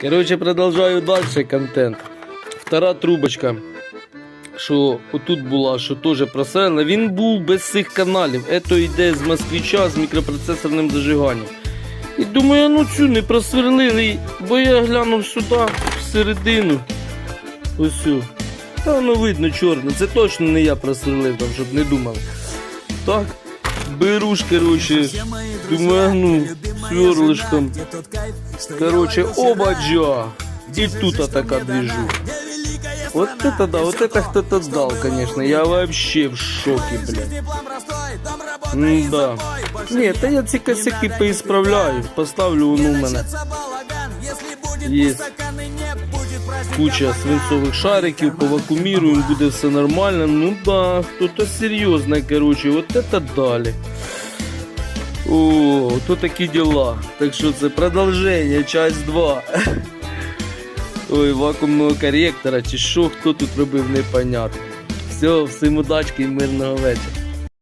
Короче, продолжаю дальше контент. Втора трубочка, що отут була, що теж просрана, він був без цих каналів. Ето йде з москвича з мікропроцесорним зажиганням. І думаю, ну цю не просверлили, бо я глянув сюди, всередину. Ось. Та воно видно чорне. Це точно не я просверлив там, щоб не думали. Так, беру короче, тумагну сверлышком. Короче, оба джа. И тут атака движу. Вот это да, вот это кто-то дал, конечно. Я вообще в шоке, блядь. Да. Ні, та я ці косяки поісправляю. Поставлю у мене. Є куча свинцових шариків, повакуміруємо, буде все нормально. Ну да, хто-то серйозне, короче, вот это дали. О, то такі діла. Так що це продовження, часть 2. Ой, вакуумного корректора, чи що хто тут робив, непонятно. Все, всім удачки і мирного вечора.